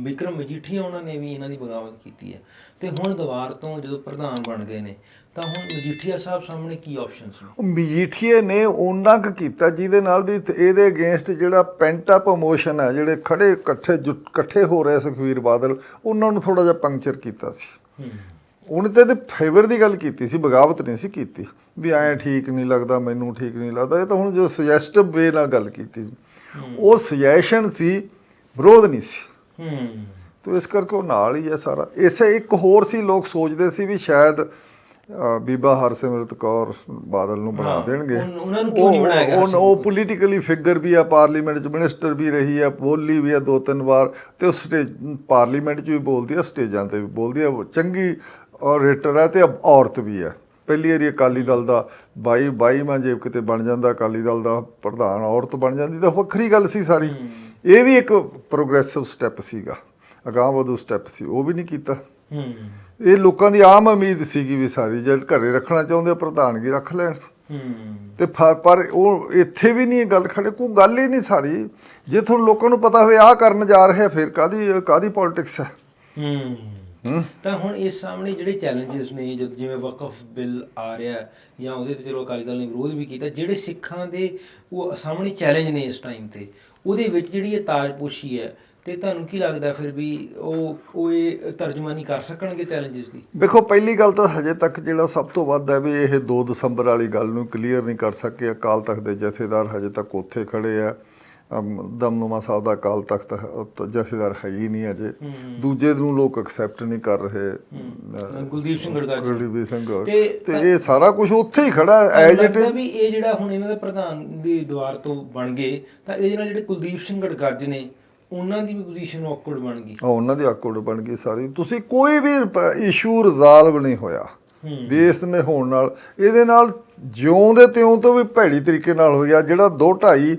ਵਿਕਰਮ ਮਜੀਠੀਆ ਉਹਨਾਂ ਨੇ ਵੀ ਇਹਨਾਂ ਦੀ ਬਗਾਵਤ ਕੀਤੀ ਹੈ। ਤੇ ਹੁਣ ਦੁਬਾਰ ਤੋਂ ਜਦੋਂ ਪ੍ਰਧਾਨ ਬਣ ਗਏ ਨੇ ਤਾਂ ਹੁਣ ਮਜੀਠੀਆ ਸਾਹਿਬ ਸਾਹਮਣੇ ਕੀ ਆਪਸ਼ਨਸ ਨੇ? ਮਜੀਠੀਏ ਨੇ ਉਹਨਾਂ ਕੁ ਕੀਤਾ ਜਿਹਦੇ ਨਾਲ ਵੀ ਇਹਦੇ ਅਗੇਂਸਟ ਜਿਹੜਾ ਪੈਂਟ ਅਪ ਇਮੋਸ਼ਨ ਹੈ ਜਿਹੜੇ ਖੜੇ ਇਕੱਠੇ ਜੁਟ- ਇਕੱਠੇ ਹੋ ਰਹੇ ਸੁਖਵੀਰ ਬਾਦਲ ਉਹਨਾਂ ਨੂੰ ਥੋੜਾ ਜਿਹਾ ਪੰਕਚਰ ਕੀਤਾ ਸੀ। ਉਹਨੇ ਤੇ ਇਹਦੇ ਫੇਵਰ ਦੀ ਗੱਲ ਕੀਤੀ ਸੀ ਬਗਾਵਤ ਨਹੀਂ ਸੀ ਕੀਤੀ ਵੀ ਐਂ ਠੀਕ ਨਹੀਂ ਲੱਗਦਾ ਮੈਨੂੰ ਠੀਕ ਨਹੀਂ ਲੱਗਦਾ। ਇਹ ਤਾਂ ਹੁਣ ਜੋ ਸੁਜੈਸਟਿਵ ਵੇ ਨਾਲ ਗੱਲ ਕੀਤੀ ਸੀ। ਉਹ ਸੁਜੈਸ਼ਨ ਸੀ ਵਿਰੋਧ ਨਹੀਂ ਸੀ। ਹੂੰ। ਤੋ ਇਸ ਕਰਕੇ ਉਹ ਨਾਲ ਹੀ ਹੈ ਸਾਰਾ। ਇਸੇ ਇੱਕ ਹੋਰ ਸੀ ਲੋਕ ਸੋਚਦੇ ਸੀ ਵੀ ਸ਼ਾਇਦ ਬੀਬਾ ਹਰਸਿਮਰਤ ਕੌਰ ਬਾਦਲ ਨੂੰ ਬਣਾ ਦੇਣਗੇ। ਉਹਨਾਂ ਨੂੰ ਕਿਉਂ ਨਹੀਂ ਬਣਾਇਆ ਗਿਆ ਉਹ-? ਪੋਲੀਟੀਕਲੀ ਫਿਗਰ ਵੀ ਆ ਪਾਰਲੀਮੈਂਟ ਚ ਮਿਨਿਸਟਰ ਵੀ ਰਹੀ ਆ ਬੋਲੀ ਵੀ ਆ ਦੋ ਤਿੰਨ ਵਾਰ ਤੇ ਉਹ ਸਟੇਜ ਪਾਰਲੀਮੈਂਟ ਚ ਵੀ ਬੋਲਦੀ ਆ ਸਟੇਜਾਂ ਤੇ ਵੀ ਬੋਲਦੀ ਆ। ਚੰਗੀ ਔਰੇਟਰ ਹੈ ਤੇ ਔਰਤ ਵੀ ਹੈ ਪਹਿਲੀ ਵਾਰੀ ਅਕਾਲੀ ਦਲ ਦਾ 22 22ਵਾਂ ਜੇ ਕਿਤੇ ਬਣ ਜਾਂਦਾ ਅਕਾਲੀ ਦਲ ਦਾ ਪ੍ਰਧਾਨ ਔਰਤ ਬਣ ਜਾਂਦੀ ਤਾਂ ਵੱਖਰੀ ਗੱਲ ਸੀ ਸਾਰੀ। ਇਹ ਵੀ ਇੱਕ ਪ੍ਰੋਗਰੈਸਿਵ ਸਟੈਪ ਸੀਗਾ। ਅਗਾਂਹ ਵਧੂ ਸਟੈਪ ਸੀ। ਉਹ ਵੀ ਨਹੀਂ ਕੀਤਾ। ਹੂੰ ਇਹ ਲੋਕਾਂ ਦੀ ਆਮ ਉਮੀਦ ਸੀਗੀ ਵੀ ਸਾਰੀ ਜੇ ਘਰੇ ਰੱਖਣਾ ਚਾਹੁੰਦੇ ਪ੍ਰਧਾਨਗੀ ਰੱਖ ਲੈਣ। ਹੂੰ ਤੇ ਪਰ ਉਹ ਇੱਥੇ ਵੀ ਨਹੀਂ ਗੱਲ ਖੜੇ ਕੋਈ ਗੱਲ ਹੀ ਨਹੀਂ ਸਾਰੀ। ਜੇ ਤੁਹਾਨੂੰ ਲੋਕਾਂ ਨੂੰ ਪਤਾ ਹੋਵੇ ਆਹ ਕਰਨ ਜਾ ਰਹੇ ਆ ਫਿਰ ਕਾਦੀ ਕਾਦੀ ਪੋਲਿਟਿਕਸ ਹੈ। ਹੂੰ। ਤਾਂ ਹੁਣ ਇਸ ਸਾਹਮਣੇ ਜਿਹੜੇ ਚੈਲੰਜਸ ਨੇ ਜਦ ਜਿਵੇਂ ਵਕਫ ਬਿੱਲ ਆ ਰਿਹਾ ਜਾਂ ਉਹਦੇ ਤੇ ਚਲੋ ਅਕਾਲੀ ਦਲ ਨੇ ਵਿਰੋਧ ਵੀ ਕੀਤਾ ਜਿਹੜੇ ਸਿੱਖਾਂ ਦੇ ਉਹ ਸਾਹਮਣੇ ਚੈਲੰਜ ਨੇ ਇਸ ਟਾਈਮ ਤੇ ਉਹਦੇ ਵਿੱਚ ਜਿਹੜੀ ਇਹ ਤਾਜਪੋਸ਼ੀ ਹੈ ਤੇ ਤੁਹਾਨੂੰ ਕੀ ਲੱਗਦਾ ਫਿਰ ਵੀ ਉਹ ਉਹ ਇਹ ਤਰਜਮਾਨੀ ਕਰ ਸਕਣਗੇ ਚੈਲੰਜਸ ਦੀ? ਵੇਖੋ ਪਹਿਲੀ ਗੱਲ ਤਾਂ ਹਜੇ ਤੱਕ ਜਿਹੜਾ ਸਭ ਤੋਂ ਵੱਧ ਹੈ ਵੀ ਇਹ 2 ਦਸੰਬਰ ਵਾਲੀ ਗੱਲ ਨੂੰ ਕਲੀਅਰ ਨਹੀਂ ਕਰ ਸਕੇ। ਅਕਾਲ ਤਖਤ ਦੇ ਜਥੇਦਾਰ ਹਜੇ ਤੱਕ ਉੱਥੇ ਖੜੇ ਆ। ਦਮਨੁਮਾ ਸਾਹਿਬ ਦਾ ਅਕਾਲ ਤਖਤ ਜਥੇਦਾਰ ਹੈ ਹੀ ਨਹੀਂ ਅਜੇ। ਦੂਜੇ ਨੂੰ ਲੋਕ ਐਕਸੈਪਟ ਨਹੀਂ ਕਰ ਰਹੇ। ਗੁਲਦੀਪ ਸਿੰਘ ਸਿੰਘ ਤੇ- ਇਹ ਸਾਰਾ ਕੁਝ ਉੱਥੇ ਹੀ ਖੜਾ ਐਜ ਇਟ ਵੀ ਇਹ ਜਿਹੜਾ ਹੁਣ ਇਹਨਾਂ ਦਾ ਪ੍ਰਧਾਨ ਦੀ ਦੁਆਰ ਤੋਂ ਬਣ ਗਏ ਤਾਂ ਇਹਦੇ ਨਾਲ ਜਿਹੜੇ ਕੁਲਦੀਪ ਸਿੰਘ ਗੜਗੱਜ ਨੇ ਉਹਨਾਂ ਦੀ ਵੀ ਪੋਜੀਸ਼ਨ ਔਕਵਰਡ ਬਣ ਗਈ। ਆ ਉਹਨਾਂ ਦੀ ਆਕੜ ਬਣ ਗਈ ਸਾਰੀ। ਤੁਸੀਂ ਕੋਈ ਵੀ ਇਸ਼ੂ ਰਿਜ਼ਾਲਵ ਨਹੀਂ ਹੋਇਆ। ਹੂੰ। ਇਸ ਨੇ ਹੋਣ ਨਾਲ। ਇਹਦੇ ਨਾਲ ਜਿਉਂ ਦੇ ਤਿਉਂ ਤੋਂ ਵੀ ਭੈੜੀ ਤਰੀਕੇ ਨਾਲ ਹੋਇਆ ਜਿਹੜਾ 2 2.5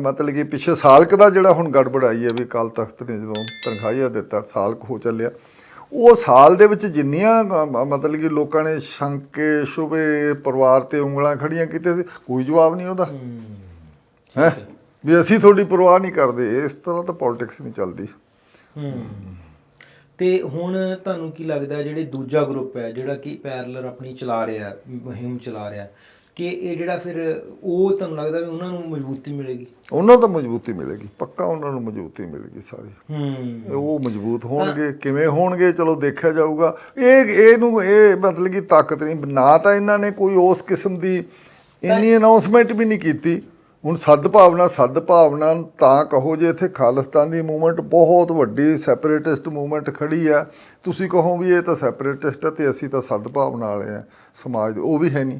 ਮਤਲਬ ਕਿ ਪਿਛੇ ਸਾਲ ਕੁ ਦਾ ਜਿਹੜਾ ਹੁਣ ਗੜਬੜ ਆਈ ਹੈ ਵੀ ਕਾਲ ਤਖਤ ਨੇ ਜਦੋਂ ਤਨਖਾਹੀਆ ਦਿੱਤਾ ਸਾਲ ਕੁ ਹੋ ਚੱਲਿਆ। ਉਹ ਸਾਲ ਦੇ ਵਿੱਚ ਜਿੰਨੀਆਂ ਮਤਲਬ ਕਿ ਲੋਕਾਂ ਨੇ ਸ਼ੰਕੇ ਸ਼ੁਬੇ ਪਰਿਵਾਰ ਤੇ ਉਂਗਲਾਂ ਖੜੀਆਂ ਕੀਤੇ ਸੀ ਕੋਈ ਜਵਾਬ ਨਹੀਂ ਉਹਦਾ। ਹੂੰ। ਹੈ। ਵੀ ਅਸੀਂ ਤੁਹਾਡੀ ਪਰਵਾਹ ਨਹੀਂ ਕਰਦੇ ਇਸ ਤਰ੍ਹਾਂ ਤਾਂ ਪੋਲਿਟਿਕਸ ਨਹੀਂ ਚੱਲਦੀ। ਹੂੰ। ਤੇ ਹੁਣ ਤੁਹਾਨੂੰ ਕੀ ਲੱਗਦਾ ਜਿਹੜੇ ਦੂਜਾ ਗਰੁੱਪ ਹੈ ਜਿਹੜਾ ਕਿ ਪੈਰਲਰ ਆਪਣੀ ਚਲਾ ਰਿਹਾ ਮੁਹਿੰਮ ਚਲਾ ਰਿਹਾ ਕਿ ਇਹ ਜਿਹੜਾ ਫਿਰ ਉਹ ਤੁਹਾਨੂੰ ਲੱਗਦਾ ਵੀ ਉਹਨਾਂ ਨੂੰ ਮਜ਼ਬੂਤੀ ਮਿਲੇਗੀ? ਉਹਨਾਂ ਤੋਂ ਮਜ਼ਬੂਤੀ ਮਿਲੇਗੀ ਪੱਕਾ ਉਹਨਾਂ ਨੂੰ ਮਜ਼ਬੂਤੀ ਮਿਲੇਗੀ ਸਾਰੀ। ਹੂੰ। ਉਹ ਮਜ਼ਬੂਤ ਹੋਣਗੇ ਕਿਵੇਂ ਹੋਣਗੇ ਚਲੋ ਦੇਖਿਆ ਜਾਊਗਾ। ਇਹ ਇਹਨੂੰ ਇਹ ਮਤਲਬ ਕਿ ਤਾਕਤ ਨਹੀਂ ਨਾ ਤਾਂ ਇਹਨਾਂ ਨੇ ਕੋਈ ਉਸ ਕਿਸਮ ਦੀ ਇੰਨੀ ਅਨਾਉਂਸਮੈਂਟ ਵੀ ਨਹੀਂ ਕੀਤੀ। ਹੁਣ ਸਦਭਾਵਨਾ ਸਦਭਾਵਨਾ ਤਾਂ ਕਹੋ ਜੇ ਇੱਥੇ ਖਾਲਿਸਤਾਨ ਦੀ ਮੂਵਮੈਂਟ ਬਹੁਤ ਵੱਡੀ ਸੈਪਰੇਟਿਸਟ ਮੂਵਮੈਂਟ ਖੜੀ ਆ। ਤੁਸੀਂ ਕਹੋ ਵੀ ਇਹ ਤਾਂ ਸੈਪਰੇਟਿਸਟ ਹੈ ਤੇ ਅਸੀਂ ਤਾਂ ਸਦਭਾਵਨਾ ਵਾਲੇ ਆ ਸਮਾਜ ਦੇ ਉਹ ਵੀ ਹੈ ਨਹੀਂ।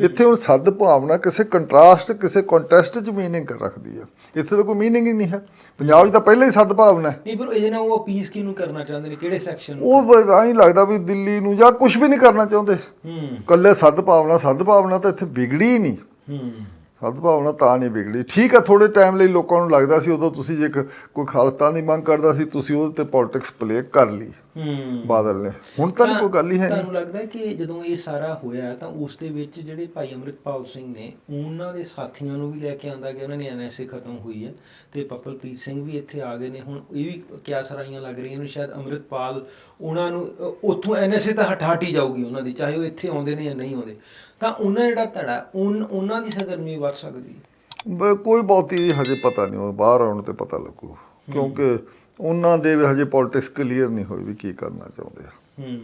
ਇੱਥੇ ਹੁਣ ਸਦਭਾਵਨਾ ਕਿਸੇ ਕੰਟਰਾਸਟ ਕਿਸੇ ਕੰਟੈਸਟ ਚ ਮੀਨਿੰਗ ਰੱਖਦੀ ਆ। ਇੱਥੇ ਤਾਂ ਕੋਈ ਮੀਨਿੰਗ ਹੀ ਨਹੀਂ ਹੈ। ਪੰਜਾਬ 'ਚ ਤਾਂ ਪਹਿਲਾਂ ਹੀ ਸਦਭਾਵਨਾ ਹੈ। ਨਹੀਂ ਪਰ ਇਹਦੇ ਨਾਲ ਉਹ ਅਪੀਸ ਕਿਹਨੂੰ ਕਰਨਾ ਚਾਹੁੰਦੇ ਨੇ? ਕਿਹੜੇ ਸੈਕਸ਼ਨ ਉਹ ਐਂ ਲੱਗਦਾ ਵੀ ਦਿੱਲੀ ਨੂੰ ਜਾਂ ਕੁਝ ਵੀ ਨਹੀਂ ਕਰਨਾ ਚਾਹੁੰਦੇ। ਹੂੰ। ਕੱਲੇ ਸਦਭਾਵਨਾ ਸਦਭਾਵਨਾ ਤਾਂ ਇੱਥੇ ਵਿਗੜੀ ਹੀ ਨਹੀਂ। ਹੂੰ। ਸਦਭਾਵਨਾ ਤਾਂ ਨਹੀਂ ਵਿਗੜੀ। ਠੀਕ ਆ ਥੋੜੇ ਟਾਈਮ ਲਈ ਲੋਕਾਂ ਨੂੰ ਲੱਗਦਾ ਸੀ, ਉਦੋਂ ਤੁਸੀਂ ਜੇ ਇੱਕ ਕੋਈ ਖਾਲਸਤਾਨ ਦੀ ਮੰਗ ਕਰਦਾ ਸੀ, ਤੁਸੀਂ ਉਹਦੇ ਤੇ ਪੋਲਿਟਿਕਸ ਪਲੇ ਕਰ ਲਈ। ਹੂੰ। ਬਾਦਲ ਨੇ। ਹੁਣ ਤਾਂ ਕੋਈ ਗੱਲ ਹੀ ਹੈ ਨਹੀਂ ਤੁਹਾਨੂੰ ਲੱਗਦਾ ਕਿ ਜਦੋਂ ਇਹ ਸਾਰਾ ਹੋਇਆ ਤਾਂ ਉਸ ਦੇ ਵਿੱਚ ਜਿਹੜੇ ਭਾਈ ਅੰਮ੍ਰਿਤਪਾਲ ਸਿੰਘ ਨੇ ਉਹਨਾਂ ਦੇ ਸਾਥੀਆਂ ਨੂੰ ਵੀ ਲੈ ਕੇ ਆਂਦਾ ਗਿਆ ਉਹਨਾਂ ਨੇ ਐਨਐਸਏ ਖਤਮ ਹੋਈ ਹੈ ਤੇ ਪਪਲਪ੍ਰੀਤ ਸਿੰਘ ਵੀ ਇੱਥੇ ਆ ਗਏ ਨੇ। ਹੁਣ ਇਹ ਵੀ ਕਿਆ ਸਰਾਈਆਂ ਲੱਗ ਰਹੀਆਂ ਨੇ ਸ਼ਾਇਦ ਅੰਮ੍ਰਿਤਪਾਲ ਉਹਨਾਂ ਨੂੰ ਉੱਥੋਂ ਐਨਐਸਏ ਤਾਂ ਹਟ ਹਟ ਹੀ ਜਾਊਗੀ ਉਹਨਾਂ ਦੀ ਚਾਹੇ ਉਹ ਇੱਥੇ ਆਉਂਦੇ ਨੇ ਜਾਂ ਨਹੀਂ ਆਉਂਦੇ। ਤਾਂ ਉਹਨਾਂ ਜਿਹੜਾ ਧੜਾ ਉਹਨਾਂ ਦੀ ਸਰਗਰਮੀ ਵੱਧ ਸਕਦੀ ਹੈ? ਕੋਈ ਬਹੁਤੀ ਹਜੇ ਪਤਾ ਨਹੀਂ ਉਹ ਬਾਹਰ ਆਉਣ ਤੇ ਪਤਾ ਲੱਗੂ। ਕਿਉਂਕਿ ਉਹਨਾਂ ਦੇ ਵੀ ਹਜੇ ਪੋਲਿਟਿਕਸ ਕਲੀਅਰ ਨਹੀਂ ਹੋਈ ਵੀ ਕੀ ਕਰਨਾ ਚਾਹੁੰਦੇ ਆ। ਹੂੰ।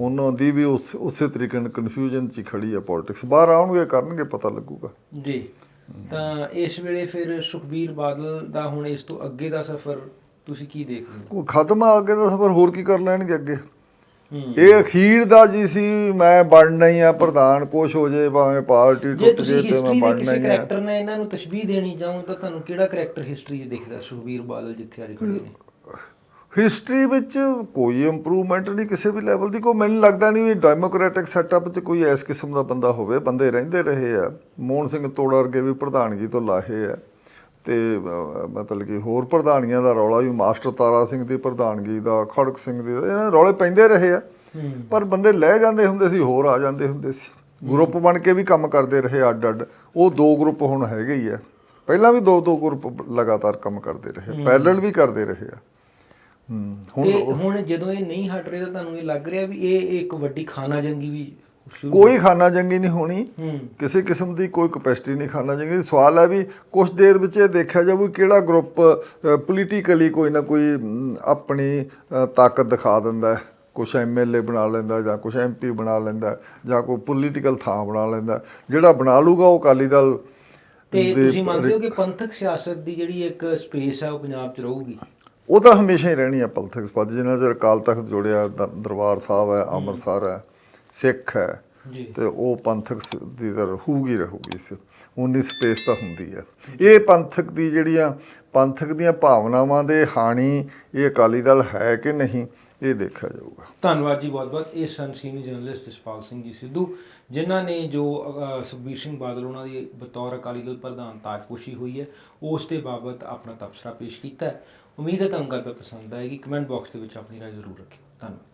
ਉਹਨਾਂ ਦੀ ਵੀ ਉਸ ਉਸੇ ਤਰੀਕੇ ਨਾਲ ਕਨਫਿਊਜ਼ਨ 'ਚ ਖੜੀ ਆ ਪੋਲਿਟਿਕਸ ਬਾਹਰ ਆਉਣਗੇ ਕਰਨਗੇ ਪਤਾ ਲੱਗੂਗਾ। ਜੀ। ਤਾਂ ਇਸ ਵੇਲੇ ਫਿਰ ਸੁਖਬੀਰ ਬਾਦਲ ਦਾ ਹੁਣ ਇਸ ਤੋਂ ਅੱਗੇ ਦਾ ਸਫ਼ਰ ਤੁਸੀਂ ਕੀ ਦੇਖਦੇ ਹੋ? ਖਤਮ ਆ ਅੱਗੇ ਦਾ ਸਫ਼ਰ ਹੋਰ ਕੀ ਕਰ ਲੈਣਗੇ ਅੱਗੇ? ਇਹ ਅਖੀਰ ਦਾ ਜੀ ਸੀ ਮੈਂ ਬਣਨਾ ਹੀ ਆ ਪ੍ਰਧਾਨ ਕੁਛ ਹੋ ਜੇ ਭਾਵੇਂ ਪਾਰਟੀ ਟੁੱਟ ਜੇ ਤੇ ਮੈਂ ਬਣਨਾ ਕਿਸੇ ਹੀ ਆ। ਕਰੈਕਟਰ ਨੇ ਇਹਨਾਂ ਨੂੰ ਤਸ਼ਬੀਹ ਦੇਣੀ ਚਾਹੋ ਤਾਂ ਤੁਹਾਨੂੰ ਕਿਹੜਾ ਕਰੈਕਟਰ ਹਿਸਟਰੀ 'ਚ ਦਿਖਦਾ ਸੁਖਬੀਰ ਬਾਦਲ ਜਿੱਥੇ ਅੱਜ ਖੜੇ ਨੇ? ਹਿਸਟਰੀ ਵਿੱਚ ਕੋਈ ਇੰਪਰੂਵਮੈਂਟ ਨਹੀਂ ਕਿਸੇ ਵੀ ਲੈਵਲ ਦੀ ਕੋਈ ਮੈਨੂੰ ਲੱਗਦਾ ਨਹੀਂ ਵੀ ਡੈਮੋਕ੍ਰੈਟਿਕ ਸੈਟਅਪ 'ਚ ਕੋਈ ਇਸ ਕਿਸਮ ਦਾ ਬੰਦਾ ਹੋਵੇ ਬੰਦੇ ਰਹਿੰਦੇ ਰਹੇ ਆ। ਮੋਹਨ ਸਿੰਘ ਤੋੜਾ ਵਰਗੇ ਵੀ ਪ੍ਰਧਾਨਗੀ ਤੋਂ ਲਾਹੇ ਆ। ਤੇ ਮਤਲਬ ਕਿ ਹੋਰ ਪ੍ਰਧਾਨੀਆਂ ਦਾ ਰੌਲਾ ਵੀ ਮਾਸਟਰ ਤਾਰਾ ਸਿੰਘ ਦੀ ਪ੍ਰਧਾਨਗੀ ਦਾ ਖੜਕ ਸਿੰਘ ਦੀ ਇਹਨਾਂ ਰੌਲੇ ਪੈਂਦੇ ਰਹੇ ਆ। ਪਰ ਬੰਦੇ ਲੈ ਜਾਂਦੇ ਹੁੰਦੇ ਸੀ ਹੋਰ ਆ ਜਾਂਦੇ ਹੁੰਦੇ ਸੀ। ਗਰੁੱਪ ਬਣ ਕੇ ਵੀ ਕੰਮ ਕਰਦੇ ਰਹੇ ਅੱਡ ਅੱਡ ਉਹ ਦੋ ਗਰੁੱਪ ਹੁਣ ਹੈਗੇ ਹੀ ਆ। ਪਹਿਲਾਂ ਵੀ ਦੋ ਦੋ ਗਰੁੱਪ ਲਗਾਤਾਰ ਕੰਮ ਕਰਦੇ ਰਹੇ ਪੈਰਲਲ ਵੀ ਕਰਦੇ ਰਹੇ ਆ। ਹੂੰ। ਤੇ ਹੁਣ ਹੁਣ ਜਦੋਂ ਇਹ ਨਹੀਂ ਹਟ ਰਹੇ ਤਾਂ ਤੁਹਾਨੂੰ ਇਹ ਲੱਗ ਰਿਹਾ ਵੀ ਇਹ ਇੱਕ ਵੱਡੀ ਖਾਨਾ ਜੰਗੀ ਵੀ ਸ਼ੁਰੂ ਕੋਈ ਖਾਨਾ ਜੰਗੀ ਨਹੀਂ ਹੋਣੀ। ਹੂੰ। ਕਿਸੇ ਕਿਸਮ ਦੀ ਕੋਈ ਕਪੈਸਿਟੀ ਨਹੀਂ ਖਾਣਾ ਚਾਹੀਦੀ ਸਵਾਲ ਹੈ ਵੀ ਕੁਝ ਦੇਰ ਵਿੱਚ ਇਹ ਦੇਖਿਆ ਜਾਊ ਕਿਹੜਾ ਗਰੁੱਪ ਪੋਲੀਟੀਕਲੀ ਕੋਈ ਨਾ ਕੋਈ ਅਮ, ਆਪਣੀ ਅ, ਤਾਕਤ ਦਿਖਾ ਦਿੰਦਾ ਹੈ। ਕੁਛ ਐਮਐਲਏ ਬਣਾ ਲੈਂਦਾ ਜਾਂ ਕੁਛ ਐਮਪੀ ਬਣਾ ਲੈਂਦਾ ਜਾਂ ਕੋਈ ਪੋਲੀਟੀਕਲ ਥਾਂ ਬਣਾ ਲੈਂਦਾ ਜਿਹੜਾ ਬਣਾ ਲੂਗਾ ਉਹ ਅਕਾਲੀ ਦਲ ਤੇ ਦੇ- ਤੁਸੀਂ ਮੰਨਦੇ ਹੋ ਕਿ ਪੰਥਕ ਸਿਆਸਤ ਦੀ ਜਿਹੜੀ ਇੱਕ ਸਪੇਸ ਹੈ ਉਹ ਪੰਜਾਬ 'ਚ ਰਹੂਗੀ? ਉਹ ਤਾਂ ਹਮੇਸ਼ਾ ਹੀ ਰਹਿਣੀ ਹੈ ਪਲਥਕ ਪਦ ਜਿੰਨਾ ਚਿਰ ਅਕਾਲ ਤਖਤ ਜੁੜਿਆ ਦਰ- ਦਰਬਾਰ ਸਾਹਿਬ ਹੈ ਅੰਮ੍ਰਿਤਸਰ ਹੈ ਸਿੱਖ ਹੈ ਤੇ ਉਹ ਪੰਥਕ ਦੀ ਤਾਂ ਰਹੂਗੀ ਰਹੂਗੀ ਸ ਉਨੀ ਸਪੇਸ ਤਾਂ ਹੁੰਦੀ ਹੈ। ਇਹ ਪੰਥਕ ਦੀ ਜਿਹੜੀਆਂ ਪੰਥਕ ਦੀਆਂ ਭਾਵਨਾਵਾਂ ਦੇ ਹਾਣੀ ਇਹ ਅਕਾਲੀ ਦਲ ਹੈ ਕਿ ਨਹੀਂ ਇਹ ਦੇਖਿਆ ਜਾਊਗਾ। ਧੰਨਵਾਦ ਜੀ ਬਹੁਤ ਬਹੁਤ। ਇਹ ਸਨ ਸੀਨੀਅਰ ਜਰਨਲਿਸਟ ਜਸਪਾਲ ਸਿੰਘ ਜੀ ਸਿੱਧੂ ਜਿਨ੍ਹਾਂ ਨੇ ਜੋ ਸੁਖਬੀਰ ਸਿੰਘ ਬਾਦਲ ਉਹਨਾਂ ਦੀ ਬਤੌਰ ਅਕਾਲੀ ਦਲ ਪ੍ਰਧਾਨ ਤਾਜਪੋਸ਼ੀ ਹੋਈ ਹੈ ਉਸ ਦੇ ਬਾਬਤ ਆਪਣਾ ਤਬਸਰਾ ਪੇਸ਼ ਕੀਤਾ ਹੈ। ਉਮੀਦ ਹੈ ਤੁਹਾਨੂੰ ਗੱਲਬਾਤ ਪਸੰਦ ਆਏਗੀ ਕਮੈਂਟ ਬਾਕਸ ਦੇ ਵਿੱਚ ਆਪਣੀ ਰਾਏ ਜ਼ਰੂਰ ਰੱਖਿਓ। ਧੰਨਵਾਦ।